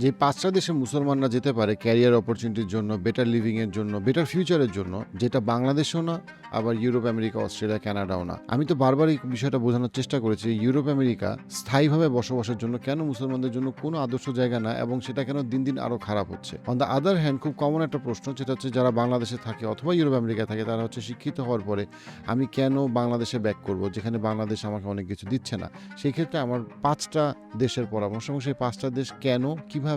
যে পাঁচটা দেশে মুসলমানরা যেতে পারে ক্যারিয়ার অপরচুনিটির জন্য বেটার লিভিংয়ের জন্য বেটার ফিউচারের জন্য, যেটা বাংলাদেশও না, আবার ইউরোপ, আমেরিকা, অস্ট্রেলিয়া, কানাডাও না। আমি তো বারবার এই বিষয়টা বোঝানোর চেষ্টা করেছি ইউরোপ, আমেরিকা স্থায়ীভাবে বসবাসের জন্য কেন মুসলমানদের জন্য কোনো আদর্শ জায়গা না এবং সেটা কেন দিন দিন আরও খারাপ হচ্ছে? অন দ্য আদার হ্যান্ড খুব কমন একটা প্রশ্ন সেটা হচ্ছে যারা বাংলাদেশে থাকে অথবা ইউরোপ, আমেরিকা থাকে, তারা হচ্ছে শিক্ষিত হওয়ার পরে আমি কেন বাংলাদেশে ব্যাক করব? যেখানে বাংলাদেশ আমাকে অনেক কিছু দিচ্ছে না। সেই ক্ষেত্রে আমার পাঁচটা দেশের পরামর্শ এবং সেই পাঁচটা দেশ কেন, কীভাবে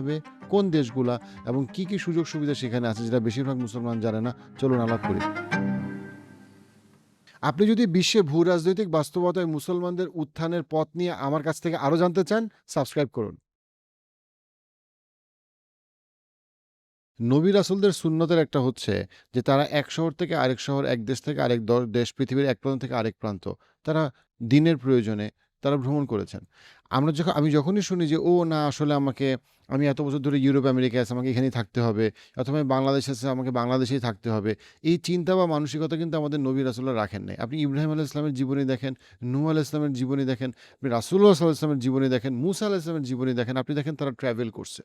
কোন দেশগুলা এবং কি কি সুযোগ সুবিধা সেখানে আছে যেটা বেশিরভাগ মুসলমান জানে না, চলুন আলাপ করি। আপনি যদি বিশ্বে ভূ রাজনৈতিক বাস্তবতায় মুসলমানদের উত্থানের পথ নিয়ে আমার কাছ থেকে আরও জানতে চান, সাবস্ক্রাইব করুন। নবী রাসুলদের সুন্নতের একটা হচ্ছে যে তারা এক শহর থেকে আরেক শহর, এক দেশ থেকে আরেক দেশ, পৃথিবীর এক প্রান্ত থেকে আরেক প্রান্ত, তারা দিনের প্রয়োজনে তারা ভ্রমণ করেছেন। আমরা যখন, আমি যখনই শুনি যে, ও না, আসলে আমাকে, আমি এত বছর ধরে ইউরোপ, আমেরিকায় আছে, আমাকে এখানেই থাকতে হবে, অথবা আমি বাংলাদেশে আছে, আমাকে বাংলাদেশেই থাকতে হবে, এই চিন্তা বা মানসিকতা কিন্তু আমাদের নবী রাসুল্লাহ রাখেন নাই। আপনি ইব্রাহিম আলাহ ইসলামের জীবনী দেখেন নূ আলাহ ইসলামের জীবনী দেখেন আপনি রাসুল্লাহ সাল্লাহ ইসলামের জীবনী দেখেন, মুসা আলাহ ইসলামের জীবনী দেখেন, আপনি দেখেন তারা ট্রাভেল করছে।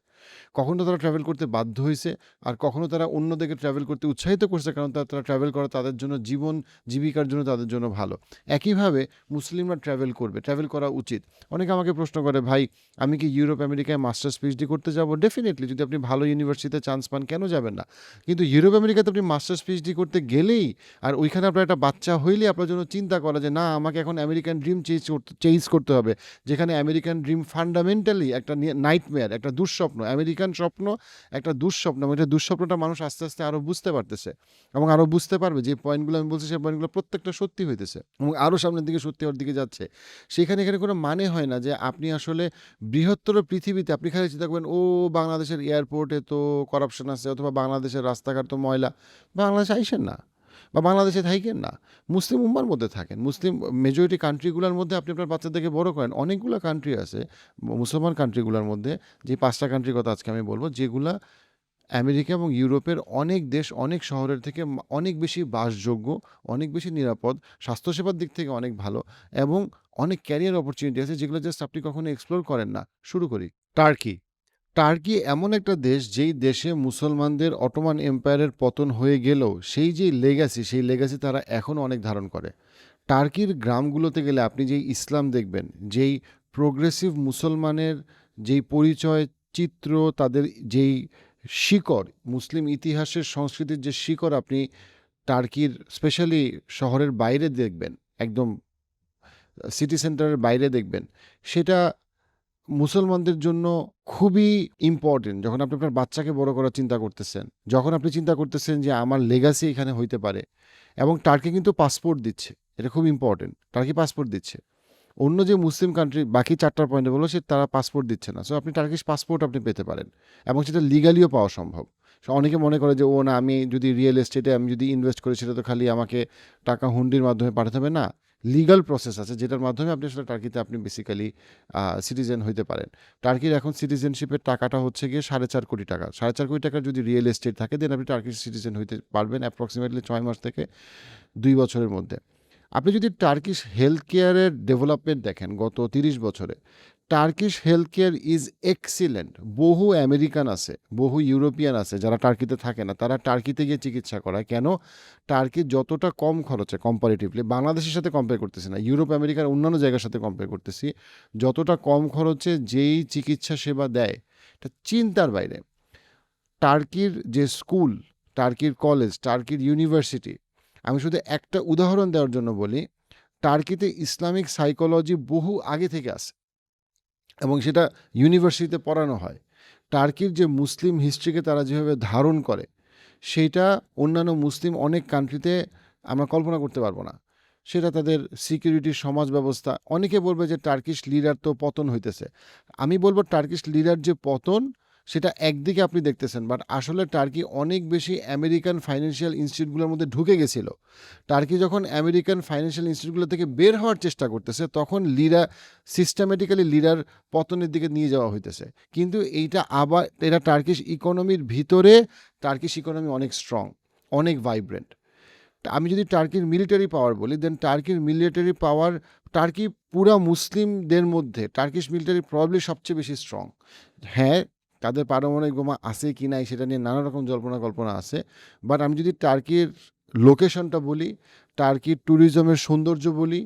কখনো তারা ট্রাভেল করতে বাধ্য হয়েছে আর কখনো তারা অন্যদিকে ট্রাভেল করতে উৎসাহিত করছে, কারণ তারা তারা ট্রাভেল করা তাদের জন্য জীবন, জীবিকার জন্য তাদের জন্য ভালো। একইভাবে মুসলিমরা ট্রাভেল করবে ট্রাভেল করা উচিত। অনেকে আমাকে প্রশ্ন করে, ভাই, আমি কি ইউরোপ, আমেরিকায় মাস্টার্স পিএইচডি করতে যাব? ডেফিনেটলি যদি আপনি ভালো ইউনিভার্সিটিতে চান্স পান, কেন যাবেন না? কিন্তু ইউরোপ, আমেরিকাতে আপনি মাস্টার্স পিএইচডি করতে গেলেই আর ওইখানে আপনার একটা বাচ্চা হইলে আপনার জন্য চিন্তা করা যে, না, আমাকে এখন আমেরিকান ড্রিম চেঞ্জ করতে চেঞ্জ করতে হবে। যেখানে আমেরিকান ড্রিম ফান্ডামেন্টালি একটা নাইটমেয়ার একটা দুঃস্বপ্ন আমেরিকান স্বপ্ন একটা দুঃস্বপ্ন এবং এটা দুঃস্বপ্নটা মানুষ আস্তে আস্তে আরও বুঝতে পারতেছে এবং আরও বুঝতে পারবে যে পয়েন্টগুলো আমি বলছি, সেই পয়েন্টগুলো প্রত্যেকটা সত্যি হইতেছে এবং আরও সামনের দিকে সত্যি হওয়ার দিকে যাচ্ছে। সেখানে এখানে কোনো মানে হয় না যে আপনি আসলে বৃহত্তর পৃথিবীতে, আপনি খালি চিন্তা করবেন, ও, বাংলাদেশের এয়ারপোর্টে তো করাপশন আছে, অথবা বাংলাদেশের রাস্তাঘাট তো ময়লা। বাংলাদেশে আইসেন না বা বাংলাদেশে থাকেন না। মুসলিম উম্মার মধ্যে থাকেন। মুসলিম মেজরিটি কান্ট্রিগুলোর মধ্যে আপনি আপনার বাচ্চাদেরকে বড় করেন। অনেকগুলো কান্ট্রি আছে মুসলমান কান্ট্রিগুলোর মধ্যে, যে পাঁচটা কান্ট্রির কথা আজকে আমি বলব, যেগুলা আমেরিকা এবং ইউরোপের অনেক দেশ, অনেক শহরের থেকে অনেক বেশি বাসযোগ্য, অনেক বেশি নিরাপদ, স্বাস্থ্যসেবার দিক থেকে অনেক ভালো এবং অনেক ক্যারিয়ার অপরচুনিটি আছে যেগুলো জাস্ট আপনি কখনো এক্সপ্লোর করেন না। শুরু করি। টার্কি। টার্কি এমন একটা দেশ যেই দেশে মুসলমানদের অটোমান এম্পায়ারের পতন হয়ে গেলেও সেই যে লেগাসি সেই লেগাসি তারা এখনও অনেক ধারণ করে। টার্কির গ্রামগুলোতে গেলে আপনি যেই ইসলাম দেখবেন, যেই প্রোগ্রেসিভ মুসলমানের যেই পরিচয় চিত্র, তাদের যেই শিকড়, মুসলিম ইতিহাসের সংস্কৃতির যে শিকড় আপনি টার্কির স্পেশালি শহরের বাইরে দেখবেন, একদম সিটি সেন্টারের বাইরে দেখবেন, সেটা মুসলমানদের জন্য খুবই ইম্পর্টেন্ট যখন আপনি আপনার বাচ্চাকে বড় করার চিন্তা করতেছেন, যখন আপনি চিন্তা করতেছেন যে আমার লেগাসি এখানে হইতে পারে, এবং টার্কি কিন্তু পাসপোর্ট দিচ্ছে, এটা খুব ইম্পর্টেন্ট টার্কি পাসপোর্ট দিচ্ছে। অন্য যে মুসলিম কান্ট্রি বাকি চারটার পয়েন্টে বলো সে তারা পাসপোর্ট দিচ্ছে না। সো আপনি টার্কিশ পাসপোর্ট আপনি পেতে পারেন, এবং সেটা লিগালিও পাওয়া সম্ভব। অনেকে মনে করে যে, ও না, আমি যদি রিয়েল এস্টেটে আমি যদি ইনভেস্ট করি, সেটা তো খালি আমাকে টাকা হুন্ডির মাধ্যমে পাঠাতে হবে। না লিগাল প্রসেস আছে, যেটার মাধ্যমে আপনি আসলে টার্কিতে আপনি বেসিক্যালি সিটিজেন হইতে পারেন। টার্কির এখন সিটিজেনশিপের টাকাটা হচ্ছে গিয়ে সাড়ে চার কোটি টাকা। সাড়ে চার কোটি টাকার যদি রিয়েল এস্টেট থাকে দেন আপনি টার্কির সিটিজেন হইতে পারবেন অ্যাপ্রক্সিমেটলি ছয় মাস থেকে দুই বছরের মধ্যে। আপনি যদি টার্কিশ হেলথ কেয়ারের ডেভেলপমেন্ট দেখেন, গত তিরিশ বছরে Turkish health care is excellent বহু আমেরিকান আছে, বহু ইউরোপিয়ান আছে, যারা টার্কিতে থাকে না, তারা টার্কিতে গিয়ে চিকিৎসা করায়। কেন? টার্কি যতটা কম খরচে কম্পারেটিভলি বাংলাদেশের সাথে কম্পেয়ার করতেছি না ইউরোপ আমেরিকার অন্যান্য জায়গার সাথে কম্পেয়ার করতেছি, যতটা কম খরচে যেই চিকিৎসা সেবা দেয়, এটা চিন্তার বাইরে। টার্কির যে স্কুল টার্কির কলেজ টার্কির ইউনিভার্সিটি আমি শুধু একটা উদাহরণ দেওয়ার জন্য বলি টার্কিতে ইসলামিক সাইকোলজি বহু আগে থেকে আসে এবং সেটা ইউনিভার্সিটিতে পড়ানো হয়। টার্কির যে মুসলিম হিস্ট্রিকে তারা যেভাবে ধারণ করে সেইটা অন্যান্য মুসলিম অনেক কান্ট্রিতে আমরা কল্পনা করতে পারব না। সেটা তাদের সিকিউরিটি সমাজ ব্যবস্থা, অনেকে বলবে যে টার্কিশ লিডার তো পতন হইতেছে। আমি বলব টার্কিশ লিডার যে পতন সেটা একদিকে আপনি দেখতেছেন বাট আসলে টার্কি অনেক বেশি আমেরিকান ফাইন্যান্সিয়াল ইনস্টিটিউটগুলোর মধ্যে ঢুকে গেছিল। টার্কি যখন আমেরিকান ফাইন্যান্সিয়াল ইনস্টিটিউটগুলো থেকে বের হওয়ার চেষ্টা করতেছে, তখন লিরা সিস্টেমেটিক্যালি লিডার পতনের দিকে নিয়ে যাওয়া হইতেছে। কিন্তু এইটা আবার, এটা টার্কিশ ইকোনমির ভিতরে, টার্কিশ ইকোনমি অনেক স্ট্রং অনেক ভাইব্রেন্ট আমি যদি টার্কির মিলিটারি পাওয়ার বলি দেন টার্কির মিলিটারি পাওয়ার টার্কি পুরা মুসলিমদের মধ্যে, টার্কিশ মিলিটারি প্রবলি সবচেয়ে বেশি স্ট্রং হ্যাঁ তাদের পারমাণবিক বোমা আছে কি নাই সেটা নিয়ে নানা রকম জল্পনা কল্পনা আছে। বাট আমি যদি টার্কির লোকেশনটা বলি, টার্কির ট্যুরিজমের সৌন্দর্য বলি,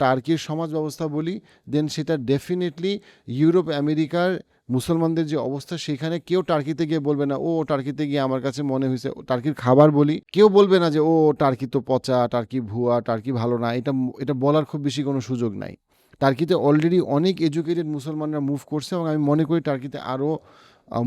টার্কির সমাজ ব্যবস্থা বলি দেন সেটা ডেফিনেটলি ইউরোপ, আমেরিকার মুসলমানদের যে অবস্থা, সেখানে কেউ টার্কিতে গিয়ে বলবে না, ও টার্কিতে গিয়ে আমার কাছে মনে হয়েছে টার্কির খাবার বলি। কেউ বলবে না যে, ও টার্কি তো পচা, টার্কি ভুয়া, টার্কি ভালো না। এটা এটা বলার খুব বেশি কোনো সুযোগ নাই। টার্কিতে অলরেডি অনেক এডুকেটেড মুসলমানরা মুভ করছে এবং আমি মনে করি টার্কিতে আরও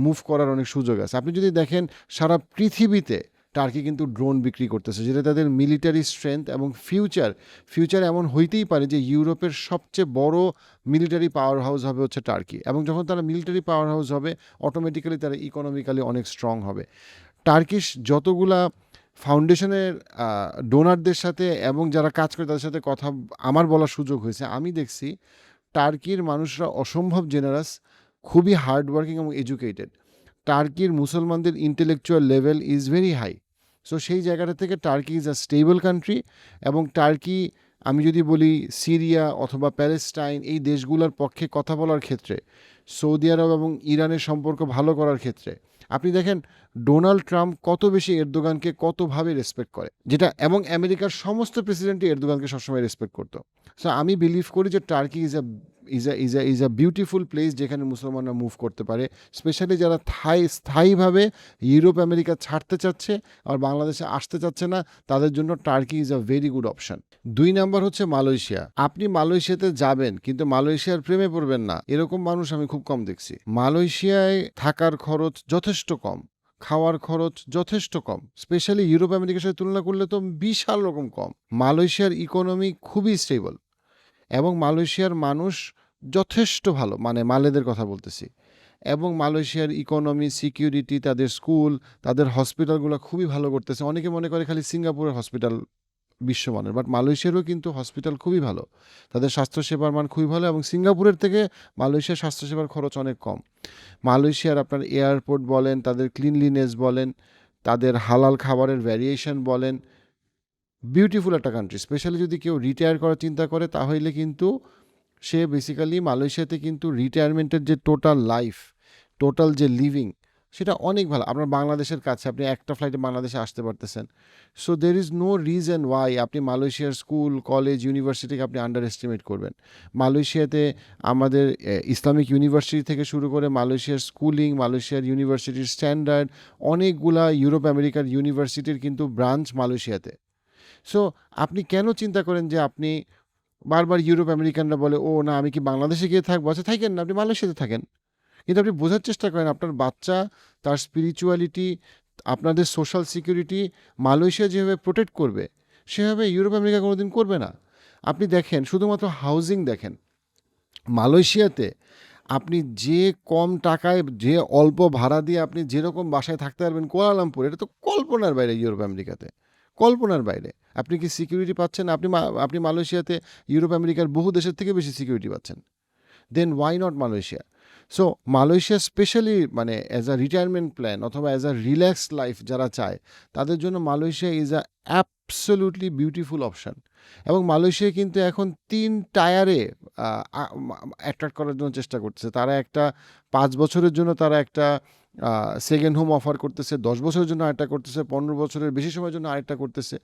মুভ করার অনেক সুযোগ আছে। আপনি যদি দেখেন, সারা পৃথিবীতে টার্কি কিন্তু ড্রোন বিক্রি করতেছে, যেটা তাদের মিলিটারি স্ট্রেংথ এবং ফিউচার ফিউচার এমন হইতেই পারে যে ইউরোপের সবচেয়ে বড় মিলিটারি পাওয়ার হাউস হবে হচ্ছে টার্কি এবং যখন তারা মিলিটারি পাওয়ার হাউস হবে অটোমেটিক্যালি তারা ইকোনমিক্যালি অনেক স্ট্রং হবে। টার্কিশ যতগুলা ফাউন্ডেশনের ডোনারদের সাথে এবং যারা কাজ করে তাদের সাথে কথা, আমার বলার সুযোগ হয়েছে। আমি দেখছি টার্কির মানুষরা অসম্ভব জেনারাস খুবই হার্ডওয়ার্কিং এবং এডুকেটেড টার্কির মুসলমানদের intellectual level is very high so সেই জায়গাটা থেকে Turkey is a stable country এবং টার্কি আমি যদি বলি সিরিয়া অথবা প্যালেস্টাইন এই দেশগুলোর পক্ষে কথা বলার ক্ষেত্রে সৌদি আরব এবং ইরানের সম্পর্ক ভালো করার ক্ষেত্রে, আপনি দেখেন ডোনাল্ড ট্রাম্প কত বেশি এরদোগানকে কতভাবে রেসপেক্ট করে, যেটা এবং আমেরিকার সমস্ত প্রেসিডেন্টই এরদোগানকে সবসময় রেসপেক্ট করতো। সো আমি বিলিভ করি যে Turkey is a is a is a is a beautiful place যেখানে মুসলমানরা মুভ করতে পারে স্পেশালি যারা থাই, স্থায়ীভাবে ইউরোপ, আমেরিকা ছাড়তে চাচ্ছে আর বাংলাদেশে আসতে চাচ্ছে না, তাদের জন্য Turkey is a very good option দুই নাম্বার হচ্ছে মালয়েশিয়া। আপনি মালয়েশিয়াতে যাবেন, কিন্তু মালয়েশিয়ার প্রেমে পড়বেন না। এরকম মানুষ আমি খুব কম দেখছি। মালয়েশিয়ায় থাকার খরচ যথেষ্ট কম, খাওয়ার খরচ যথেষ্ট কম স্পেশালি ইউরোপ, আমেরিকার সাথে তুলনা করলে তো বিশাল রকম কম। মালয়েশিয়ার ইকোনমি খুবই স্টেবল এবং মালয়েশিয়ার মানুষ যথেষ্ট ভালো মানে মালেদের কথা বলতেছি। এবং মালয়েশিয়ার ইকোনমি সিকিউরিটি তাদের স্কুল তাদের হসপিটালগুলো খুবই ভালো করতেছে। অনেকে মনে করে খালি সিঙ্গাপুরের হসপিটাল বিশ্বমানের বাট মালয়েশিয়ারও কিন্তু হসপিটাল খুবই ভালো। তাদের স্বাস্থ্যসেবার মান খুবই ভালো এবং সিঙ্গাপুরের থেকে মালয়েশিয়ার স্বাস্থ্যসেবার খরচ অনেক কম। মালয়েশিয়ার আপনার এয়ারপোর্ট বলেন, তাদের ক্লিনলিনেস বলেন, তাদের হালাল খাবারের ভ্যারিয়েশন বলেন বিউটিফুল একটা কান্ট্রি স্পেশালি যদি কেউ রিটায়ার করার চিন্তা করে, তাহলে কিন্তু সে বেসিক্যালি মালয়েশিয়াতে কিন্তু রিটায়ারমেন্টের যে টোটাল লাইফ টোটাল যে লিভিং সেটা অনেক ভালো। আপনার বাংলাদেশের কাছে, আপনি একটা ফ্লাইটে বাংলাদেশে আসতে পারতেছেন। So there is no reason why আপনি মালয়েশিয়ার স্কুল কলেজ ইউনিভার্সিটিকে আপনি আন্ডার এস্টিমেট করবেন। মালয়েশিয়াতে আমাদের ইসলামিক ইউনিভার্সিটি থেকে শুরু করে মালয়েশিয়ার স্কুলিং মালয়েশিয়ার ইউনিভার্সিটির স্ট্যান্ডার্ড অনেকগুলা ইউরোপ আমেরিকার ইউনিভার্সিটির কিন্তু ব্রাঞ্চ মালয়েশিয়াতে। সো আপনি কেন চিন্তা করেন যে আপনি বারবার ইউরোপ আমেরিকানরা বলে, ও না, আমি কি বাংলাদেশে গিয়ে থাকব? আচ্ছা থাকেন না, আপনি মালয়েশিয়াতে থাকেন। কিন্তু আপনি বোঝার চেষ্টা করেন, আপনার বাচ্চা, তার স্পিরিচুয়ালিটি আপনাদের সোশ্যাল সিকিউরিটি মালয়েশিয়া যেভাবে প্রোটেক্ট করবে, সেভাবে ইউরোপ আমেরিকা কোনোদিন করবে না। আপনি দেখেন, শুধুমাত্র হাউজিং দেখেন, মালয়েশিয়াতে আপনি যে কম টাকায়, যে অল্প ভাড়া দিয়ে আপনি যেরকম বাসায় থাকতে পারবেন, কোয়ালালামপুর, এটা তো কল্পনার বাইরে ইউরোপ আমেরিকাতে। কল্পনার বাইরে। আপনি কি সিকিউরিটি পাচ্ছেন? আপনি আপনি মালয়েশিয়াতে ইউরোপ, আমেরিকার বহু দেশের থেকে বেশি সিকিউরিটি পাচ্ছেন। Then why not Malaysia? So Malaysia specially মানে অ্যাজ আ রিটায়ারমেন্ট প্ল্যান অথবা অ্যাজ আ রিল্যাক্স লাইফ যারা চায়, তাদের জন্য Malaysia is a absolutely beautiful option এবং মালয়েশিয়া কিন্তু এখন তিন টায়ারে অ্যাট্রাক্ট করার জন্য চেষ্টা করতেছে। তারা একটা পাঁচ বছরের জন্য তারা একটা সেকেন্ড হোম অফার করতেছে, দশ বছরের জন্য আরেকটা করতেছে, পনেরো বছরের বেশি সময়ের জন্য আরেকটা করতেছে।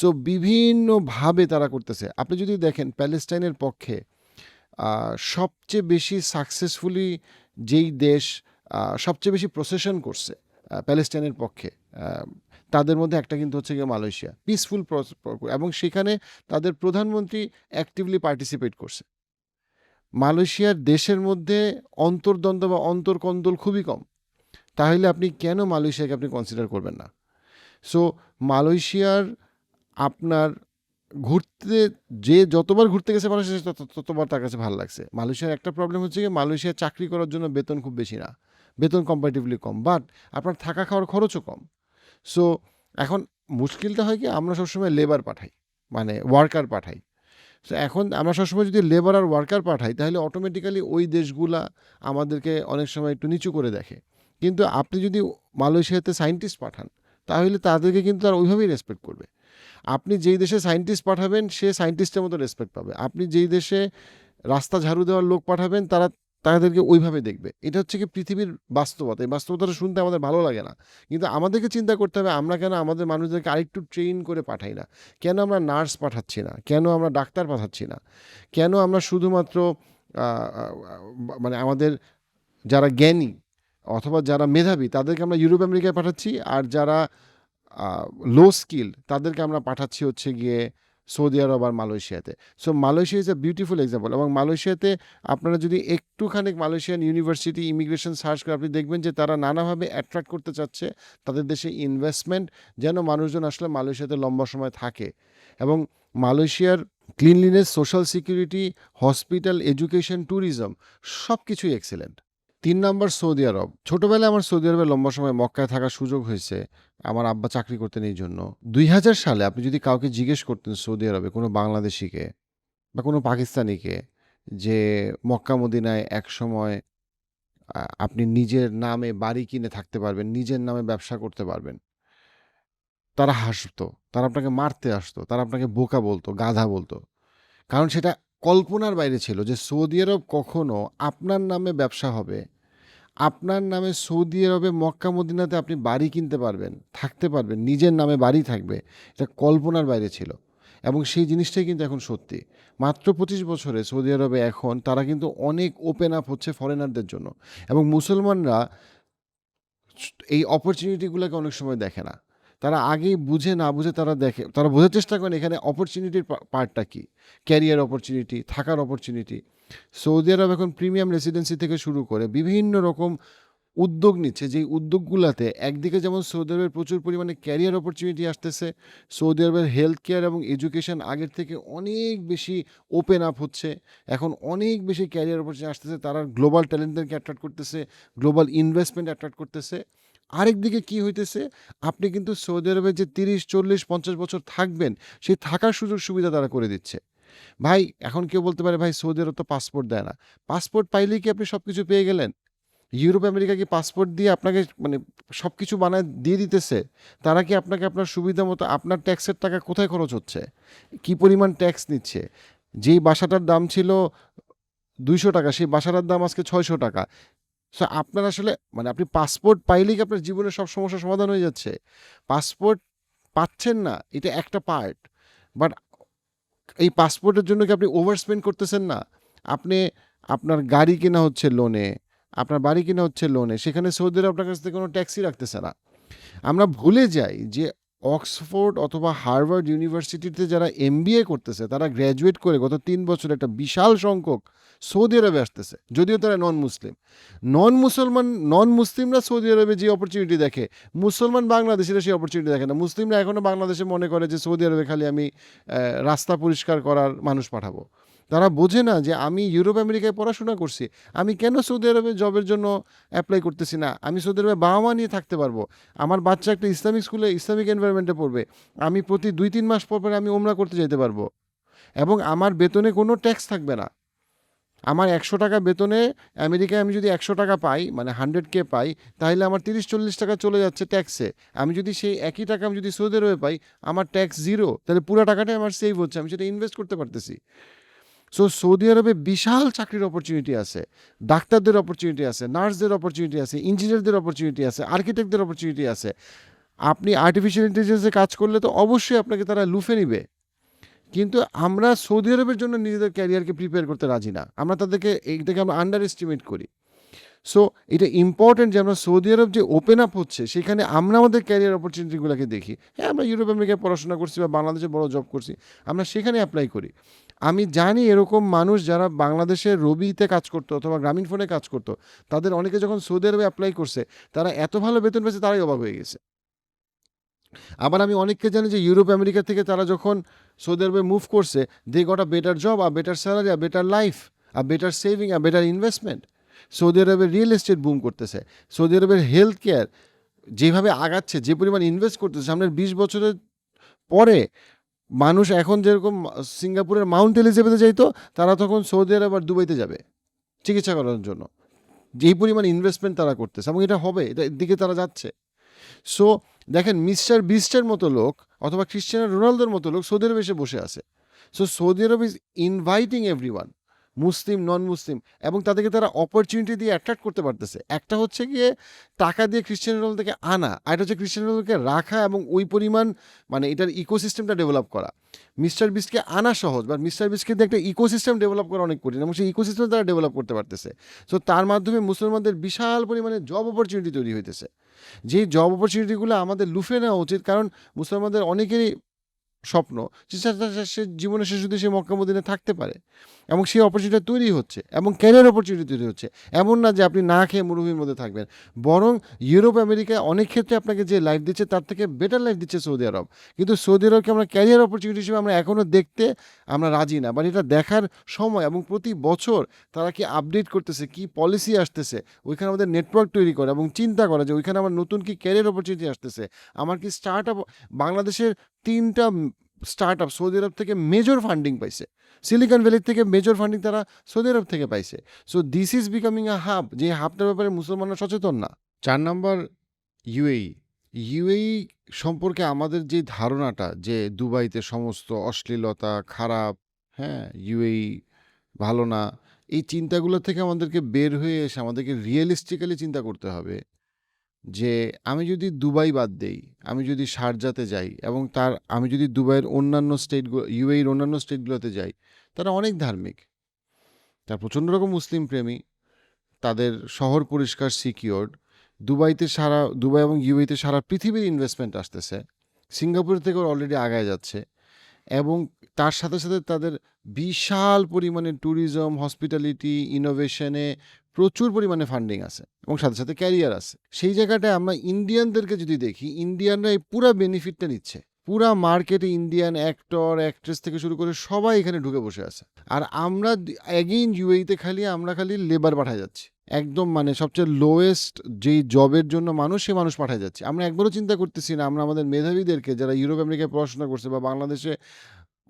সো বিভিন্নভাবে তারা করতেছে। আপনি যদি দেখেন, প্যালেস্টাইনের পক্ষে সবচেয়ে বেশি সাকসেসফুলি যেই দেশ সবচেয়ে বেশি প্রসেশন করছে প্যালেস্টাইনের পক্ষে তাদের মধ্যে একটা কিন্তু হচ্ছে গিয়ে মালয়েশিয়া। পিসফুল এবং সেখানে তাদের প্রধানমন্ত্রী অ্যাক্টিভলি পার্টিসিপেট করছে। মালয়েশিয়ার দেশের মধ্যে অন্তর্দ্বন্দ্ব বা অন্তর্কন্দল খুবই কম। তাহলে আপনি কেন মালয়েশিয়াকে আপনি কনসিডার করবেন না? সো মালয়েশিয়ার আপনার ঘুরতে, যে যতবার ঘুরতে গেছে মানুষ ততবার তার কাছে ভালো লাগছে। মালয়েশিয়ার একটা প্রবলেম হচ্ছে কি মালয়েশিয়ার চাকরি করার জন্য বেতন খুব বেশি না। বেতন কম্পারেটিভলি কম বাট আপনার থাকা খাওয়ার খরচও কম। সো এখন মুশকিলটা হয় কি, আমরা সবসময় লেবার পাঠাই মানে ওয়ার্কার পাঠাই। সো এখন আমরা সবসময় যদি লেবার আর ওয়ার্কার পাঠাই, তাহলে অটোমেটিক্যালি ওই দেশগুলা আমাদেরকে অনেক সময় একটু নিচু করে দেখে। কিন্তু আপনি যদি মালয়েশিয়াতে সায়েন্টিস্ট পাঠান, তাহলে তাদেরকে কিন্তু তারা ওইভাবেই রেসপেক্ট করবে আপনি যেই দেশে সায়েন্টিস্ট পাঠাবেন, সে সায়েন্টিস্টের মতো রেসপেক্ট পাবে আপনি যেই দেশে রাস্তা ঝাড়ু দেওয়ার লোক পাঠাবেন, তারা তাদেরকে ওইভাবে দেখবে। এটা হচ্ছে কি পৃথিবীর বাস্তবতা। এই বাস্তবতাটা শুনতে আমাদের ভালো লাগে না। কিন্তু আমাদেরকে চিন্তা করতে হবে, আমরা কেন আমাদের মানুষদেরকে আরেকটু ট্রেন করে পাঠাই না? কেন আমরা নার্স পাঠাচ্ছি না? কেন আমরা ডাক্তার পাঠাচ্ছি না? কেন আমরা শুধুমাত্র মানে আমাদের যারা জ্ঞানী অথবা যারা মেধাবী তাদেরকে আমরা ইউরোপ আমেরিকায় পাঠাচ্ছি আর যারা লো স্কিল তাদেরকে আমরা পাঠাচ্ছি হচ্ছে গিয়ে সৌদি আরব আর মালয়েশিয়াতে। So Malaysia is a beautiful example এবং মালয়েশিয়াতে আপনারা যদি একটুখানি মালয়েশিয়ান ইউনিভার্সিটি ইমিগ্রেশন সার্চ করে আপনি দেখবেন যে তারা নানাভাবে অ্যাট্রাক্ট করতে চাচ্ছে তাদের দেশে ইনভেস্টমেন্ট যেন মানুষজন আসলে মালয়েশিয়াতে লম্বা সময় থাকে এবং মালয়েশিয়ার cleanliness, social security, hospital, education, tourism সব কিছুই এক্সেলেন্ট। ৩ নম্বর সৌদি আরব। ছোটবেলায় আমার সৌদি আরবে লম্বা সময় মক্কায় থাকার সুযোগ হয়েছে। আমার আব্বা চাকরি করতেন এইজন্য। ২০০০ সালে আপনি যদি কাউকে জিজ্ঞেস করতেন সৌদি আরবে কোনো বাংলাদেশিকে বা কোনো পাকিস্তানিকে যে মক্কা মদিনায় এক সময় আপনি নিজের নামে বাড়ি কিনে থাকতে পারবেন, নিজের নামে ব্যবসা করতে পারবেন। তারা হাসতো। তারা আপনাকে মারতে আসতো। তারা আপনাকে বোকা বলতো, গাধা বলতো। কারণ সেটা কল্পনার বাইরে ছিল যে সৌদি আরব কখনো আপনার নামে ব্যবসা হবে। আপনার নামে সৌদি আরবে মক্কা মদিনাতে আপনি বাড়ি কিনতে পারবেন, থাকতে পারবেন, নিজের নামে বাড়ি থাকবে। এটা কল্পনার বাইরে ছিল। এবং সেই জিনিসটাই কিন্তু এখন সত্যি। মাত্র ২৫ বছরে সৌদি আরবে এখন তারা কিন্তু অনেক ওপেন আপ হচ্ছে ফরেনারদের জন্য। এবং মুসলমানরা এই অপরচুনিটিগুলোকে অনেক সময় দেখে না। তারা আগেই বুঝে না বুঝে তারা দেখে তারা বোঝার চেষ্টা করেন এখানে অপরচুনিটির পার্টটা কী ক্যারিয়ার অপরচুনিটি, থাকার অপরচুনিটি। সৌদি আরব এখন প্রিমিয়াম রেসিডেন্সি থেকে শুরু করে বিভিন্ন রকম উদ্যোগ নিচ্ছে যেই উদ্যোগগুলোতে একদিকে যেমন সৌদি আরবের প্রচুর পরিমাণে ক্যারিয়ার অপরচুনিটি আসতেছে। সৌদি আরবের হেলথ কেয়ার এবং এডুকেশন আগের থেকে অনেক বেশি ওপেন আপ হচ্ছে। এখন অনেক বেশি ক্যারিয়ার অপরচুনিটি আসতেছে। তারা গ্লোবাল ট্যালেন্টদেরকে অ্যাট্রাক্ট করতেছে, গ্লোবাল ইনভেস্টমেন্ট অ্যাট্রাক্ট করতেছে। আরেকদিকে কি হইতেছে? আপনি কিন্তু সৌদি আরবে যে ৩০, ৪০, ৫০ বছর থাকবেন, সেই থাকার সুযোগ সুবিধা তারা করে দিচ্ছে। ভাই এখন কেউ বলতে পারে ভাই সৌদি আরব তো পাসপোর্ট দেয় না। পাসপোর্ট পাইলেই কি আপনি সবকিছু পেয়ে গেলেন? ইউরোপ আমেরিকা কি পাসপোর্ট দিয়ে আপনাকে মানে সবকিছু বানায় দিয়ে দিতেছে? তারা কি আপনাকে আপনার সুবিধা মতো আপনার ট্যাক্সের টাকা কোথায় খরচ হচ্ছে? কি পরিমাণ ট্যাক্স নিচ্ছে? যেই বাসাটার দাম ছিল ৳২০০ সেই বাসাটার দাম আজকে ৳৬০০ সো আপনার আসলে মানে আপনি পাসপোর্ট পাইলেই কি আপনার জীবনের সব সমস্যার সমাধান হয়ে যাচ্ছে? পাসপোর্ট পাচ্ছেন না, এটা একটা পার্ট। বাট এই পাসপোর্টের জন্য কি আপনি ওভার স্পেন্ড করতেছেন না? আপনি আপনার গাড়ি কেনা হচ্ছে লোনে, আপনার বাড়ি কেনা হচ্ছে লোনে। সেখানে সৌদি আরব আপনার কাছ থেকে কোনো ট্যাক্সি রাখতেছে না। আমরা ভুলে যাই যে অক্সফোর্ড অথবা হার্ভার্ড ইউনিভার্সিটিতে যারা এমবিএ করতেছে তারা গ্র্যাজুয়েট করে গত তিন বছরে একটা বিশাল সংখ্যক সৌদি আরবে আসতেছে। যদিও তারা নন মুসলিম। নন মুসলমান নন মুসলিমরা সৌদি আরবে যে অপরচুনিটি দেখে, মুসলমান বাংলাদেশিরা সেই অপরচুনিটি দেখে না। মুসলিমরা এখনও বাংলাদেশে মনে করে যে সৌদি আরবে খালি আমি রাস্তা পরিষ্কার করার মানুষ পাঠাবো। তারা বোঝে না যে আমি ইউরোপ আমেরিকায় পড়াশোনা করছি। আমি কেন সৌদি আরবে জবের জন্য অ্যাপ্লাই করতেছি না? আমি সৌদি আরবে বাবা-মা নিয়ে থাকতে পারব। আমার বাচ্চা একটা ইসলামিক স্কুলে ইসলামিক এনভায়রনমেন্টে পড়বে। আমি প্রতি ২-৩ মাস পর, পর আমি ওমরা করতে যেতে পারব। এবং আমার বেতনে কোনো ট্যাক্স থাকবে না। আমার ৳১০০ বেতনে আমেরিকায় আমি যদি ৳১০০ পাই মানে 100K পাই তাহলে আমার ৳৩০-৪০ চলে যাচ্ছে ট্যাক্সে। আমি যদি সেই একই টাকা আমি যদি সৌদি আরবে পাই আমার ট্যাক্স জিরো তাহলে পুরো টাকাটাই আমার সেভ হচ্ছে। আমি সেটা ইনভেস্ট করতে পারতেছি। সো সৌদি আরবে বিশাল চাকরির অপরচুনিটি আছে। ডাক্তারদের অপরচুনিটি আছে, নার্সদের অপরচুনিটি আছে, ইঞ্জিনিয়ারদের অপরচুনিটি আছে, আর্কিটেক্টদের অপরচুনিটি আছে। আপনি আর্টিফিশিয়াল ইন্টেলিজেন্সে কাজ করলে তো অবশ্যই আপনাকে তারা লুফে নিবে। কিন্তু আমরা সৌদি আরবের জন্য নিজেদের ক্যারিয়ারকে প্রিপেয়ার করতে রাজি না। আমরা তাদেরকে এইটাকে আমরা আন্ডার এস্টিমেট করি। সো এটা ইম্পোর্টেন্ট যে আমরা সৌদি আরব যে ওপেন আপ হচ্ছে সেখানে আমরা আমাদের ক্যারিয়ার অপরচুনিটিগুলোকে দেখি। হ্যাঁ, আমরা ইউরোপ আমেরিকায় পড়াশোনা করছি বা বাংলাদেশে বড় জব করছি। আমরা সেখানে অ্যাপ্লাই করি। আমি জানি এরকম মানুষ যারা বাংলাদেশের রবিতে কাজ করতো অথবা গ্রামীণ ফোনে কাজ করতো, তাদের অনেকে যখন সৌদি আরবে অ্যাপ্লাই করছে, তারা এত ভালো বেতন পেয়েছে তারাই অবাক হয়ে গেছে। আবার আমি অনেককে জানি যে ইউরোপ আমেরিকা থেকে তারা যখন সৌদি আরবে মুভ করছে, they got a better job, a better salary, a better life, a better saving, a better investment. Saudi আরবের রিয়েল এস্টেট বুম করতেছে। সৌদি আরবের হেলথ কেয়ার যেভাবে আগাচ্ছে, যে পরিমাণ ইনভেস্ট করতেছে সামনের ২০ বছরের পরে মানুষ এখন যেরকম সিঙ্গাপুরের মাউন্ট এলিজাবেথে যাইতো, তারা তখন সৌদি আরব আর দুবাইতে যাবে চিকিৎসা করার জন্য। যেই পরিমাণ ইনভেস্টমেন্ট তারা করতেছে এবং এটা হবে, এটা দিকে তারা যাচ্ছে। সো দেখেন মিস্টার বিস্টের মতো লোক অথবা ক্রিস্টিয়ানো রোনালদোর মতো লোক সৌদি আরবে এসে বসে আছে। So Saudi Arab is inviting everyone Muslim non Muslim এবং তাদেরকে তারা অপরচুনিটি দিয়ে অ্যাট্রাক্ট করতে পারতেছে। একটা হচ্ছে গিয়ে টাকা দিয়ে ক্রিশ্চিয়ান রোল থেকে আনা একটা হচ্ছে ক্রিশ্চিয়ান রোলকে রাখা এবং ওই পরিমাণ মানে এটার ইকোসিস্টেমটা ডেভেলপ করা। মিস্টার বিস্টকে আনা সহজ বা মিস্টার বিস্টকে দিয়ে একটা ইকোসিস্টেম ডেভেলপ করা অনেক কঠিন, এবং সেই ইকোসিস্টেম তারা ডেভেলপ করতে পারতেছে। সো তার মাধ্যমে মুসলমানদের বিশাল পরিমাণে জব অপরচুনিটি তৈরি হইতেছে। যেই জব অপরচুনিটিগুলো আমাদের লুফে নেওয়া উচিত, কারণ মুসলমানদের অনেকেরই স্বপ্ন সে জীবনে সে যদি সে মক্কা মদিনে থাকতে পারে। এবং সেই অপরচুনিটি তৈরি হচ্ছে, এবং ক্যারিয়ার অপরচুনিটি তৈরি হচ্ছে? এমন না যে আপনি না খেয়ে মরুভূমির মধ্যে থাকবেন। বরং ইউরোপ, আমেরিকায় অনেক ক্ষেত্রে আপনাকে যে লাইফ দিচ্ছে, তার থেকে বেটার লাইফ দিচ্ছে সৌদি আরব। কিন্তু সৌদি আরবকে আমরা ক্যারিয়ার অপরচুনিটি হিসেবে আমরা এখনও দেখতে আমরা রাজি না বাট এটা দেখার সময় এবং প্রতি বছর তারা কি আপডেট করতেছে, কি পলিসি আসতেছে, ওইখানে আমাদের নেটওয়ার্ক তৈরি করা এবং চিন্তা করা যে ওইখানে আমার নতুন কি ক্যারিয়ার অপরচুনিটি আসতেছে। আমার কি স্টার্ট আপ বাংলাদেশের তিনটা স্টার্ট আপ সৌদি আরব থেকে মেজর ফান্ডিং পাইছে। সিলিকন ভ্যালির থেকে মেজর ফান্ডিং তারা সৌদি আরব থেকে পাইছে। So this is becoming a hub যে হাবটার ব্যাপারে মুসলমানরা সচেতন না। চার নম্বর ইউএই ইউএই সম্পর্কে আমাদের যে ধারণাটা যে দুবাইতে সমস্ত অশ্লীলতা খারাপ হ্যাঁ ইউএই ভালো না, এই চিন্তাগুলো থেকে আমাদেরকে বের হয়ে এসে আমাদেরকে রিয়েলিস্টিক্যালি চিন্তা করতে হবে। যে আমি যদি দুবাই বাদ দেই, আমি যদি শারজাতে যাই এবং তার, আমি যদি দুবাইয়ের অন্যান্য স্টেটগুলো ইউএইর অন্যান্য স্টেটগুলোতে যাই, তারা অনেক ধার্মিক। তার প্রচণ্ড রকম মুসলিম প্রেমী, তাদের শহর পরিষ্কার সিকিওর্ড দুবাইতে সারা, দুবাই এবং ইউএইতে সারা পৃথিবীর ইনভেস্টমেন্ট আসতেছে, সিঙ্গাপুর থেকেও অলরেডি আগায় যাচ্ছে এবং তার সাথে সাথে তাদের বিশাল পরিমাণে ট্যুরিজম হসপিটালিটি ইনোভেশনে প্রচুর পরিমাণে ফান্ডিং আছে এবং সাথে সাথে ক্যারিয়ার আছে। সেই জায়গাটায় আমরা ইন্ডিয়ানদেরকে যদি দেখি ইন্ডিয়ানরা এই পুরা বেনিফিটটা নিচ্ছে। পুরা মার্কেটে ইন্ডিয়ান অ্যাক্টর অ্যাক্ট্রেস থেকে শুরু করে সবাই এখানে ঢুকে বসে আছে। আর আমরা অ্যাগেইন ইউএইতে খালি, আমরা খালি লেবার পাঠায় যাচ্ছি। একদম মানে সবচেয়ে লোয়েস্ট যেই জবের জন্য মানুষ সে মানুষ পাঠায় যাচ্ছে। আমরা একবারও চিন্তা করতেছি না, আমরা আমাদের মেধাবীদেরকে, যারা ইউরোপ আমেরিকায় পড়াশোনা করছে বা বাংলাদেশে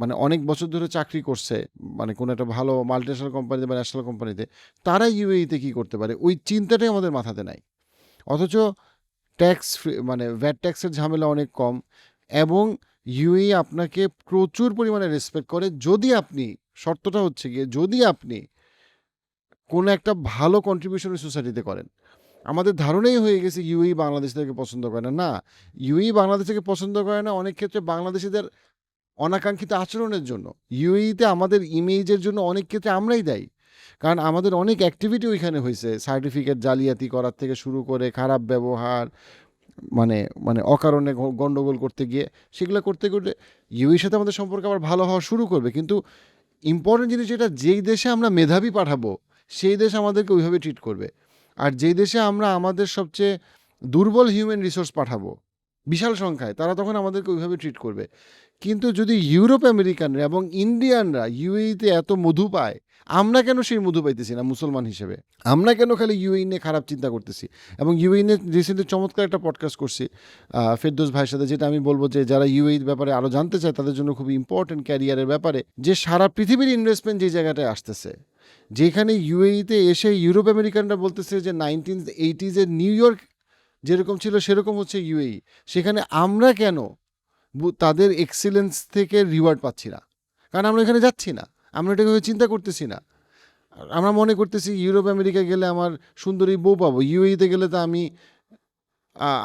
মানে অনেক বছর ধরে চাকরি করছে মানে কোনো একটা ভালো মাল্টিনেশনাল কোম্পানিতে বা ন্যাশনাল কোম্পানিতে তারা ইউএইতে কী করতে পারে? ওই চিন্তাটাই আমাদের মাথাতে নাই। অথচ ট্যাক্স মানে ভ্যাট ট্যাক্সের ঝামেলা অনেক কম এবং ইউএই আপনাকে প্রচুর পরিমাণে রেসপেক্ট করে। যদি আপনি, শর্তটা হচ্ছে গিয়ে যদি আপনি কোনো একটা ভালো কন্ট্রিবিউশন সোসাইটিতে করেন। আমাদের ধারণাই হয়ে গেছে ইউই বাংলাদেশ থেকে পছন্দ করে না। না ইউই বাংলাদেশ থেকে পছন্দ করে না, অনেক ক্ষেত্রে বাংলাদেশিদের অনাকাঙ্ক্ষিত আচরণের জন্য। ইউইতে আমাদের ইমেজের জন্য অনেক ক্ষেত্রে আমরাই দায়ী। কারণ আমাদের অনেক অ্যাক্টিভিটি ওইখানে হয়েছে। সার্টিফিকেট জালিয়াতি করার থেকে শুরু করে খারাপ ব্যবহার মানে মানে অকারণে গ- গন্ডগোল করতে গিয়ে, সেগুলো করতে করতে ইউইর সাথে আমাদের সম্পর্ক আবার ভালো হওয়া শুরু করবে। কিন্তু ইম্পর্টেন্ট জিনিস যেটা, যেই দেশে আমরা মেধাবী পাঠাবো, সেই দেশ আমাদেরকে ওইভাবে ট্রিট করবে। আর যেই দেশে আমরা আমাদের সবচেয়ে দুর্বল হিউম্যান রিসোর্স পাঠাবো, বিশাল সংখ্যায়, তারা তখন আমাদেরকে ওইভাবে ট্রিট করবে। কিন্তু যদি ইউরোপ আমেরিকানরা এবং ইন্ডিয়ানরা ইউএইতে এত মধু পায়, আমরা কেন সেই মধু পাইতেছি না মুসলমান হিসেবে? আমরা কেন খালি ইউএই নিয়ে খারাপ চিন্তা করতেছি? এবং ইউএই নিয়ে রিসেন্টলি চমৎকার একটা পডকাস্ট করছি ফেরদোস ভাইয়ের সাথে, যেটা আমি বলব যে যারা ইউএইর ব্যাপারে আরও জানতে চায়, তাদের জন্য খুব ইম্পর্টেন্ট ক্যারিয়ারের ব্যাপারে, যে সারা পৃথিবীর ইনভেস্টমেন্ট যে জায়গাটায় আসতেছে, যেখানে ইউএইতে এসে ইউরোপ আমেরিকানরা বলতেছে যে নাইনটিন এইটিজের নিউ ইয়র্ক যেরকম ছিল, সেরকম হচ্ছে ইউএই। সেখানে আমরা কেন তাদের এক্সিলেন্স থেকে রিওয়ার্ড পাচ্ছি না। কারণ আমরা এখানে যাচ্ছি না। আমরা এটাকে চিন্তা করতেছি না। আমরা মনে করতেছি ইউরোপ, আমেরিকা গেলে আমার সুন্দরী বউ পাবো। ইউএইতে গেলে তো আমি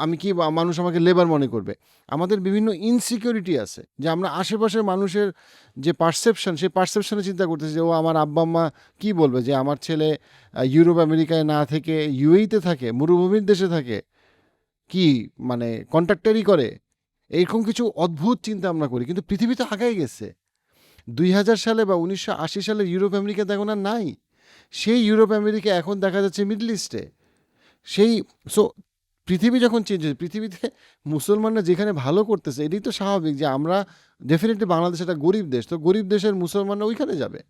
আমি কি মানুষ আমাকে লেবার মনে করবে? আমাদের বিভিন্ন ইনসিকিউরিটি আছে যে আমরা আশেপাশের মানুষের যে পারসেপশন সেই পারসেপশনে চিন্তা করতেছি যে, ও আমার আব্বা, আম্মা কী বলবে? যে আমার ছেলে ইউরোপ, আমেরিকায় না থেকে ইউএইতে থাকে, মরুভূমির দেশে থাকে, কি মানে কন্ট্রাক্টারই করে? এরকম কিছু অদ্ভুত চিন্তা আমরা করি, কিন্তু পৃথিবী তো আগায় গেছে। দুই হাজার সালে বা উনিশশো আশি সালে ইউরোপ, আমেরিকা এখন আর নাই। সেই ইউরোপ, আমেরিকা এখন দেখা যাচ্ছে মিডল ইস্টে। সেই সো পৃথিবী যখন চেঞ্জ হয়েছে, পৃথিবীতে মুসলমানরা যেখানে ভালো করতেছে, এটাই তো স্বাভাবিক যে আমরা ডেফিনেটলি বাংলাদেশ একটা গরিব দেশ, তো গরিব দেশের মুসলমানরা ওইখানে যাবে।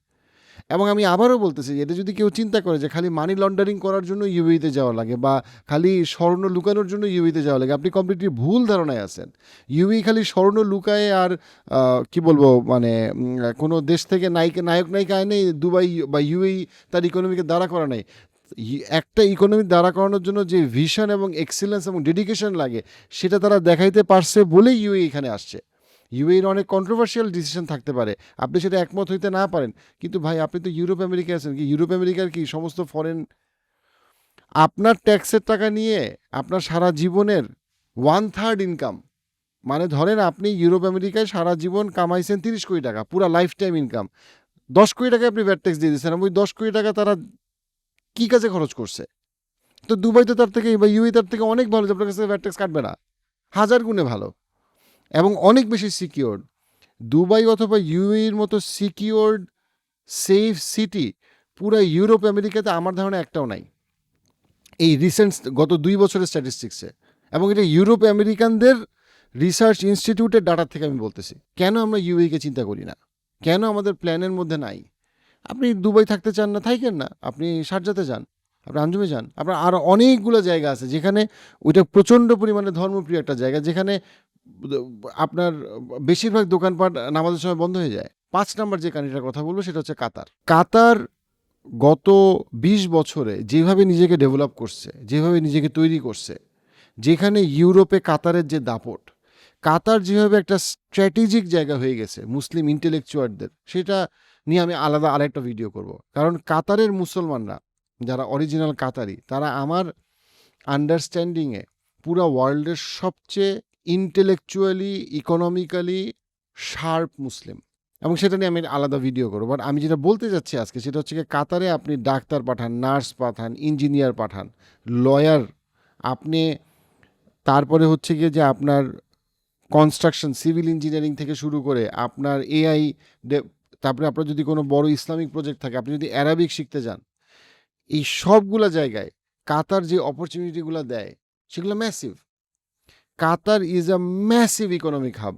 এবং আমি আবারও বলতেছি, এটা যদি কেউ চিন্তা করে যে খালি মানি লন্ডারিং করার জন্য ইউইতে যাওয়া লাগে বা খালি স্বর্ণ লুকানোর জন্য ইউইতে যাওয়া লাগে, আপনি কমপ্লিটলি ভুল ধারণায় আছেন। ইউই খালি স্বর্ণ লুকায় আর কি বলব মানে কোনো দেশ থেকে নায়িকা, নায়ক, নায়িকা আয় নেই দুবাই বা ইউই তার ইকোনমিকে দাঁড়া করা নেই। একটা ইকোনমি দাঁড়া করানোর জন্য যে ভিশন এবং এক্সিলেন্স এবং ডেডিকেশন লাগে, সেটা তারা দেখাইতে পারছে বলেই ইউই এখানে আসছে। ইউএর অনেক কন্ট্রোভার্সিয়াল ডিসিশন থাকতে পারে। আপনি সেটা একমত হইতে না পারেন। কিন্তু ভাই, আপনি তো ইউরোপ আমেরিকা আছেন কি? ইউরোপ, আমেরিকার কি সমস্ত ফরেন আপনার ট্যাক্সের টাকা নিয়ে আপনার সারা জীবনের ওয়ান থার্ড ইনকাম মানে ধরেন আপনি ইউরোপ, আমেরিকায় সারা জীবন কামাইছেন তিরিশ কোটি টাকা, পুরা লাইফ টাইম ইনকাম দশ কোটি টাকা আপনি ভ্যাট ট্যাক্স দিয়ে দিচ্ছেন। ওই দশ কোটি টাকা তারা কী কাজে খরচ করছে? তো দুবাই তো তার থেকে বা ইউই তার থেকে অনেক ভালো যে আপনার কাছে ভ্যাট ট্যাক্স কাটবে না। হাজার গুণে ভালো। এবং অনেক বেশি সিকিওর্ড দুবাই অথবা ইউএর মতো সিকিওর্ড সেফ সিটি পুরো ইউরোপ আমেরিকাতে আমার ধারণা একটাও নাই। এই রিসেন্ট গত দুই বছরের স্ট্যাটিস্টিক্সে এবং এটা ইউরোপ আমেরিকানদের রিসার্চ ইনস্টিটিউটের ডাটার থেকে আমি বলতেছি। কেন আমরা ইউএকে চিন্তা করি না? কেন আমাদের প্ল্যানের মধ্যে নাই? আপনি দুবাই থাকতে চান না থাকেন না। আপনি সারজাতে যান, আপনি আঞ্জুমে যান। আপনার আরও অনেকগুলো জায়গা আছে যেখানে ওইটা প্রচণ্ড পরিমাণে ধর্মপ্রিয় একটা জায়গা, যেখানে আপনার বেশিরভাগ দোকানপাট নামাজের সময় বন্ধ হয়ে যায়। পাঁচ নাম্বার যে কান্ট্রিটার কথা বলব সেটা হচ্ছে কাতার। কাতার গত ২০ বছরে যেভাবে নিজেকে ডেভেলপ করছে, যেভাবে নিজেকে তৈরি করছে, যেখানে ইউরোপে কাতারের যে দাপট, কাতার যেভাবে একটা স্ট্র্যাটেজিক জায়গা হয়ে গেছে মুসলিম ইন্টেলেকচুয়ালদের, সেটা নিয়ে আমি আলাদা আরেকটা ভিডিও করব। কারণ কাতারের মুসলমানরা, যারা অরিজিনাল কাতারি, তারা আমার আন্ডারস্ট্যান্ডিংয়ে পুরো ওয়ার্ল্ডের সবচেয়ে ইন্টেলেকচুয়ালি ইকোনমিক্যালি শার্প মুসলিম এবং সেটা নিয়ে আমি আলাদা ভিডিও করব। বাট আমি যেটা বলতে যাচ্ছি আজকে সেটা হচ্ছে কি কাতারে আপনি ডাক্তার পাঠান, নার্স পাঠান ইঞ্জিনিয়ার পাঠান লয়ার আপনি তারপরে হচ্ছে গিয়ে যে আপনার কনস্ট্রাকশন সিভিল ইঞ্জিনিয়ারিং থেকে শুরু করে আপনার এআই তারপরে আপনার যদি কোনো বড় ইসলামিক প্রজেক্ট থাকে, আপনি যদি অ্যারাবিক শিখতে যান, এই সবগুলো জায়গায় কাতার যে অপরচুনিটিগুলো দেয়, সেগুলো massive Qatar is a massive economic hub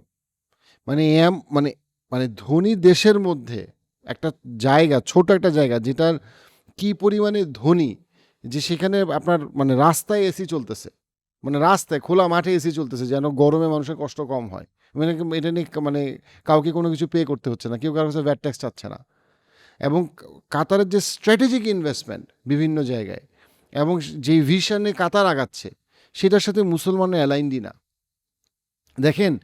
মানে এম মানে মানে ধনী দেশের মধ্যে একটা জায়গা, ছোট একটা জায়গা, যেটার কি পরিমাণে ধনী, যে সেখানে আপনার মানে রাস্তায় এসি চলতেছে। মানে রাস্তায়, খোলা মাঠে এসি চলতেছে, যেন গরমে মানুষের কষ্ট কম হয়। মানে এটা নিয়ে মানে কাউকে কোনো কিছু পে করতে হচ্ছে না, কেউ কারোর কাছে ভ্যাট ট্যাক্স চাচ্ছে না। এবং কাতারের যে স্ট্র্যাটেজিক ইনভেস্টমেন্ট বিভিন্ন জায়গায়, এবং যেই ভিশনে কাতার আগাচ্ছে সেটার সাথে মুসলমানের অ্যালাইন্ডি না। দেখেন,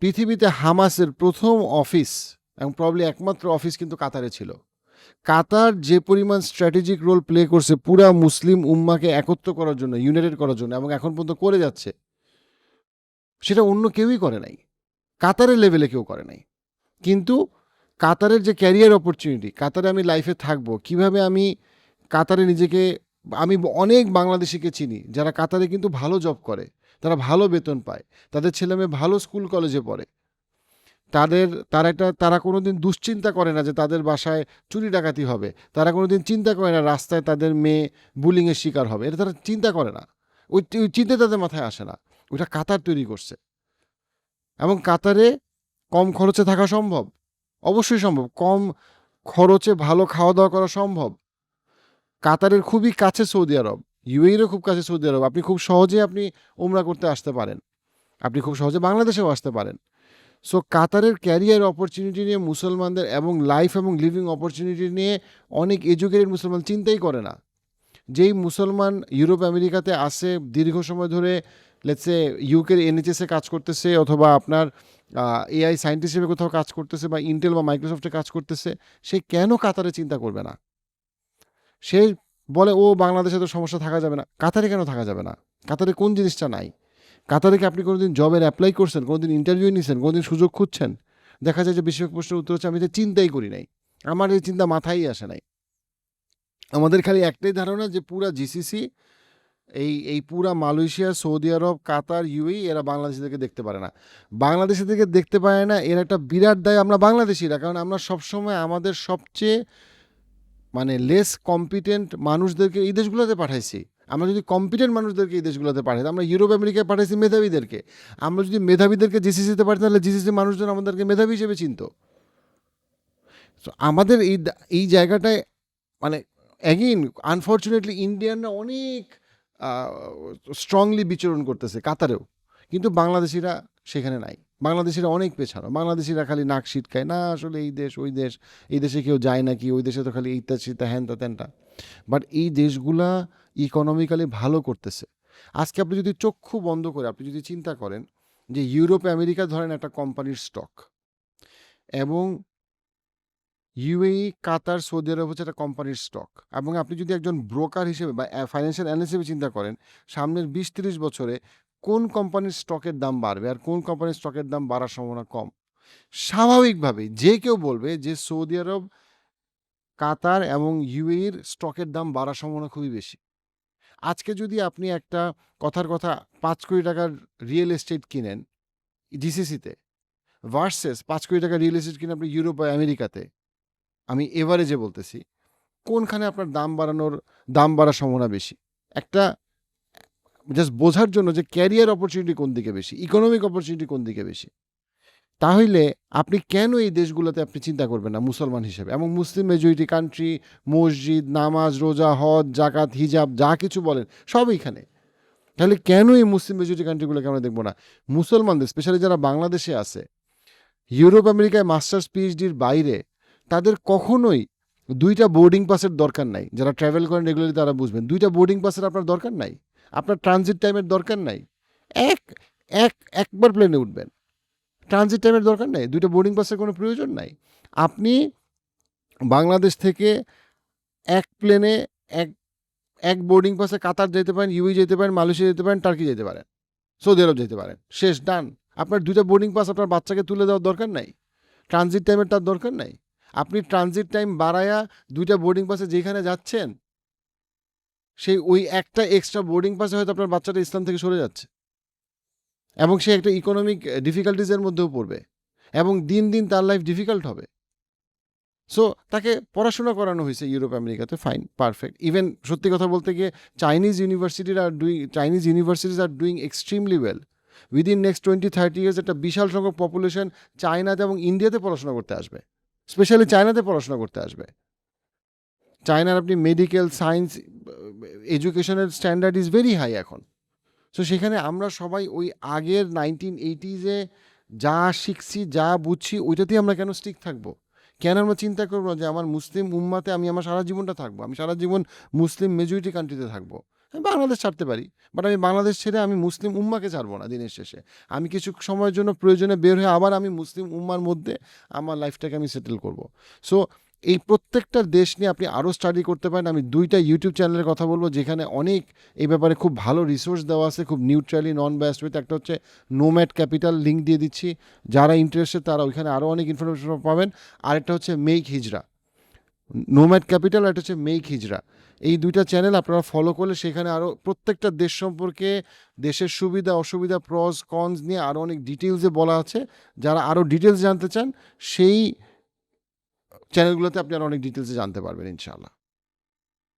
পৃথিবীতে হামাসের প্রথম অফিস এবং প্রবলি একমাত্র অফিস কিন্তু কাতারে ছিল। কাতার যে পরিমাণ স্ট্র্যাটেজিক রোল প্লে করছে পুরা মুসলিম উম্মাকে একত্র করার জন্য ইউনাইটেড করার জন্য এবং এখন পর্যন্ত করে যাচ্ছে, সেটা অন্য কেউই করে নাই। কাতারের লেভেলে কেউ করে নাই। কিন্তু কাতারের যে ক্যারিয়ার অপরচুনিটি কাতারে আমি লাইফে থাকব, কীভাবে আমি কাতারে নিজেকে আমি অনেক বাংলাদেশিকে চিনি, যারা কাতারে কিন্তু ভালো জব করে, তারা ভালো বেতন পায়, তাদের ছেলে মেয়ে ভালো স্কুল কলেজে পড়ে। তাদের, তারা একটা, তারা কোনো দিন দুশ্চিন্তা করে না যে তাদের বাসায় চুরি ডাকাতি হবে, তারা কোনো দিন চিন্তা করে না রাস্তায় তাদের মেয়ে বুলিংয়ের শিকার হবে, এটা তারা চিন্তা করে না। ওই ওই চিন্তা তাদের মাথায় আসে না ওইটা কাতার তৈরি করছে। এবং কাতারে কম খরচে থাকা সম্ভব, অবশ্যই সম্ভব, কম খরচে ভালো খাওয়া দাওয়া করা সম্ভব। কাতারের খুবই কাছে সৌদি আরব ইউএইরও খুব কাছে সৌদি আরব। আপনি খুব সহজে আপনি উমরা করতে আসতে পারেন। আপনি খুব সহজে বাংলাদেশেও আসতে পারেন। সো কাতারের ক্যারিয়ার অপরচুনিটি নিয়ে মুসলমানদের এবং লাইফ এবং লিভিং অপরচুনিটি নিয়ে অনেক এডুকেটেড মুসলমান চিন্তাই করে না। যেই মুসলমান ইউরোপ, আমেরিকাতে আসে দীর্ঘ সময় ধরে লেটসে ইউকের এনএচএসে কাজ করতেছে অথবা আপনার এআই সায়েন্টিস্ট হিসেবে কোথাও কাজ করতেছে বা ইন্টেল বা মাইক্রোসফটে কাজ করতেছে, সে কেন কাতারে চিন্তা করবে না? সে বলে, ও বাংলাদেশে তো সমস্যা থাকা যাবে না। কাতারে কেন থাকা যাবে না? কাতারে কোন জিনিসটা নাই? কাতারে কি আপনি কোনোদিন জবের অ্যাপ্লাই করছেন, কোনোদিন ইন্টারভিউ নিয়েছেন কোনোদিন সুযোগ খুঁজছেন? দেখা যায় যে বেশিরভাগ প্রশ্নের উত্তর হচ্ছে, আমি যে চিন্তাই করি নাই। আমার এই চিন্তা মাথায় আসে নাই। আমাদের খালি একটাই ধারণা যে পুরা জিসিসি এই এই পুরা Malaysia, Saudi Arab, Qatar UAE এরা বাংলাদেশিদেরকে দেখতে পারে না। বাংলাদেশিদেরকে দেখতে পারে না, এর একটা বিরাট দায় আমরা বাংলাদেশিরা, কারণ আমরা সবসময় আমাদের সবচেয়ে মানে লেস কম্পিটেন্ট মানুষদেরকে এই দেশগুলোতে পাঠাইছি। আমরা যদি কম্পিটেন্ট মানুষদেরকে এই দেশগুলোতে পাঠাই আমরা ইউরোপ আমেরিকায় পাঠাইছি মেধাবীদেরকে। আমরা যদি মেধাবীদেরকে জিসিসিতে পাঠাই, তাহলে জিসিসি মানুষজন আমাদেরকে মেধাবী হিসেবে চিনত। তো আমাদের এই এই জায়গাটায় মানে অ্যাগেইন আনফর্চুনেটলি ইন্ডিয়ানরা অনেক স্ট্রংলি বিচরণ করতেছে, কাতারেও। কিন্তু বাংলাদেশিরা সেখানে নাই। বাংলাদেশিরা অনেক পেছানো। বাংলাদেশিরা খালি নাক ছিটকায় না আসলে এই দেশ ওই দেশ এই দেশে কেউ যায় নাকি ওই দেশে তো খালি এইটা সীতা হ্যানটা ত্যানটা। বাট এই দেশগুলা ইকোনমিক্যালি ভালো করতেছে। আজকে আপনি যদি চক্ষু বন্ধ করে আপনি যদি চিন্তা করেন যে ইউরোপে আমেরিকা ধরেন একটা কোম্পানির স্টক এবং UAE, কাতার, সৌদি আরব হচ্ছে একটা কোম্পানির স্টক এবং আপনি যদি একজন ব্রোকার হিসেবে বা ফাইন্যান্সিয়াল অ্যানালিস্ট হিসেবে চিন্তা করেন, সামনের ২০-৩০ বছরে কোন কোম্পানির স্টকের দাম বাড়বে আর কোন কোম্পানির স্টকের দাম বাড়ার সম্ভাবনা কম। স্বাভাবিকভাবে যে কেউ বলবে যে সৌদি আরব, কাতার এবং UAE-র স্টকের দাম বাড়ার সম্ভাবনা খুবই বেশি। আজকে যদি আপনি একটা কথার কথা পাঁচ কোটি টাকার রিয়েল এস্টেট কিনেন জিসিসিতে ভার্সেস ৳৫,০০,০০,০০০ রিয়েল এস্টেট কিনে আপনি ইউরোপ বা আমেরিকাতে, আমি এভারেজে বলতেছি, কোনখানে আপনার দাম বাড়ানোর দাম বাড়ার সম্ভাবনা বেশি? একটা জাস্ট বোঝার জন্য যে ক্যারিয়ার অপরচুনিটি কোন দিকে বেশি, ইকোনমিক অপরচুনিটি কোন দিকে বেশি। তাহলে আপনি কেন এই দেশগুলোতে আপনি চিন্তা করবেন না মুসলমান হিসেবে এবং মুসলিম মেজরিটি কান্ট্রি, মসজিদ, নামাজ, রোজা, হজ, জাকাত, হিজাব যা কিছু বলেন সব এইখানে। তাহলে কেন এই মুসলিম মেজরিটি কান্ট্রিগুলোকে আমরা দেখব না? মুসলমানদের স্পেশালি যারা বাংলাদেশে আছে, ইউরোপ, আমেরিকায় মাস্টার্স, পিএইচডির বাইরে তাদের কখনোই দুইটা বোর্ডিং পাসের দরকার নাই। যারা ট্রাভেল করেন রেগুলারলি তারা বুঝবেন। দুইটা বোর্ডিং পাসের আপনার দরকার নাই। আপনার ট্রানজিট টাইমের দরকার নাই। এক এক একবার প্লেনে উঠবেন। ট্রানজিট টাইমের দরকার নাই। ২ টা বোর্ডিং পাসের কোনো প্রয়োজন নাই। আপনি বাংলাদেশ থেকে এক প্লেনে এক এক বোর্ডিং পাসে কাতার যেতে পারেন, ইউএই যেতে পারেন, মালয়েশিয়া যেতে পারেন, টার্কি যেতে পারেন। সৌদি আরব যেতে পারেন। শেষ ডান। আপনার ২ টা বোর্ডিং পাস আপনার বাচ্চাকে তুলে দেওয়ার দরকার নাই। ট্রানজিট টাইমের তার দরকার নাই। আপনি ট্রানজিট টাইম বাড়ায়া ২ টা বোর্ডিং পাসে যেখানে যাচ্ছেন সেই ওই একটা এক্সট্রা বোর্ডিং পাসে হয়তো আপনার বাচ্চাটা ইসলাম থেকে সরে যাচ্ছে। এবং সে একটা ইকোনমিক ডিফিকাল্টিজের মধ্যেও পড়বে এবং দিন, দিন তার লাইফ ডিফিকাল্ট হবে। সো তাকে পড়াশোনা করানো হয়েছে ইউরোপ, আমেরিকাতে ফাইন, পারফেক্ট। ইভেন সত্যি কথা বলতে গিয়ে চাইনিজ ইউনিভার্সিটির are doing Chinese universities are doing extremely well. Within next 20-30 years একটা বিশাল সংখ্যক পপুলেশন চায়নাতে এবং ইন্ডিয়াতে পড়াশোনা করতে আসবে। স্পেশালি চায়নাতে পড়াশোনা করতে আসবে। চায়নার আপনি মেডিকেল, সায়েন্স, এডুকেশনের স্ট্যান্ডার্ড ইজ ভেরি হাই এখন। সো সেখানে আমরা সবাই ওই আগের নাইনটিন এইটিজে যা শিখছি, যা বুঝছি ওইটাতেই আমরা কেন স্টিক থাকব? কেন আমরা চিন্তা করব যে আমার মুসলিম উম্মাতে আমি আমার সারা জীবনটা থাকব। আমি সারা জীবন মুসলিম মেজরিটি কান্ট্রিতে থাকব। আমি বাংলাদেশ ছাড়তে পারি। বাট আমি বাংলাদেশ ছেড়ে আমি মুসলিম উম্মাকে ছাড়বো না দিনের শেষে। আমি কিছু সময়ের জন্য প্রয়োজনে বের হয়ে আবার আমি মুসলিম উম্মার মধ্যে আমার লাইফটাকে আমি সেটেল করব। সো এই প্রত্যেকটা দেশ নিয়ে আপনি আরও স্টাডি করতে পারেন। আমি দুইটা ইউটিউব চ্যানেলের কথা বলব, যেখানে অনেক এই ব্যাপারে খুব ভালো রিসোর্স দেওয়া আছে, খুব নিউট্রালি নন বায়াসড ওয়েতে। একটা হচ্ছে নোম্যাড ক্যাপিটাল লিঙ্ক দিয়ে দিচ্ছি। যারা ইন্টারেস্টেড তারা ওইখানে আরও অনেক ইনফরমেশন পাবেন। আরেকটা হচ্ছে মেক হিজরা। নোম্যাড ক্যাপিটাল আর একটা হচ্ছে মেক হিজরা। এই দুইটা চ্যানেল আপনারা ফলো করলে সেখানে আরও প্রত্যেকটা দেশ সম্পর্কে দেশের সুবিধা, অসুবিধা প্রস কনস নিয়ে আরও অনেক ডিটেলসে বলা আছে। যারা আরও ডিটেলস জানতে চান, সেই চ্যানেলগুলোতে আপনি আরও অনেক ডিটেলসে জানতে পারবেন ইনশাআল্লাহ।